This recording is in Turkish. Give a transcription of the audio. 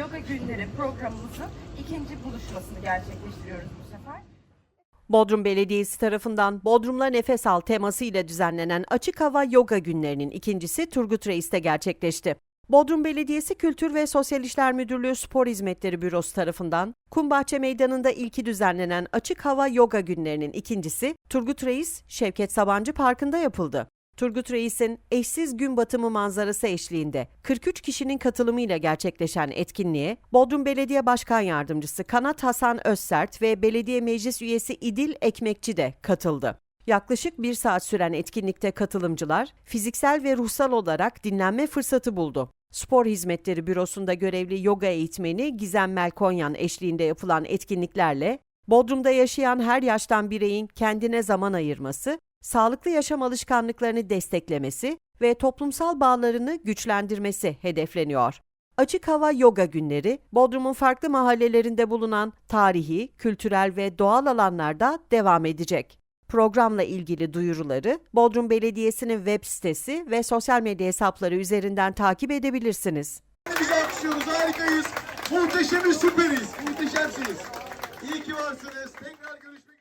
Yoga günleri programımızın ikinci buluşmasını gerçekleştiriyoruz bu sefer. Bodrum Belediyesi tarafından Bodrum'la Nefes Al temasıyla düzenlenen açık hava yoga günlerinin ikincisi Turgut Reis'te gerçekleşti. Bodrum Belediyesi Kültür ve Sosyal İşler Müdürlüğü Spor Hizmetleri Bürosu tarafından Kumbahçe Meydanı'nda ilki düzenlenen açık hava yoga günlerinin ikincisi Turgut Reis Şevket Sabancı Parkı'nda yapıldı. Turgut Reis'in eşsiz gün batımı manzarası eşliğinde 43 kişinin katılımıyla gerçekleşen etkinliğe Bodrum Belediye Başkan Yardımcısı Kanat Hasan Özsert ve Belediye Meclis Üyesi İdil Ekmekçi de katıldı. Yaklaşık bir saat süren etkinlikte katılımcılar fiziksel ve ruhsal olarak dinlenme fırsatı buldu. Spor Hizmetleri Bürosu'nda görevli yoga eğitmeni Gizem Melkonyan eşliğinde yapılan etkinliklerle Bodrum'da yaşayan her yaştan bireyin kendine zaman ayırması, sağlıklı yaşam alışkanlıklarını desteklemesi ve toplumsal bağlarını güçlendirmesi hedefleniyor. Açık hava yoga günleri Bodrum'un farklı mahallelerinde bulunan tarihi, kültürel ve doğal alanlarda devam edecek. Programla ilgili duyuruları Bodrum Belediyesi'nin web sitesi ve sosyal medya hesapları üzerinden takip edebilirsiniz. Biz alkışlıyoruz, harikayız. Muhteşemiz, süperiz. Muhteşemsiniz. İyi ki varsınız. Tekrar görüşmek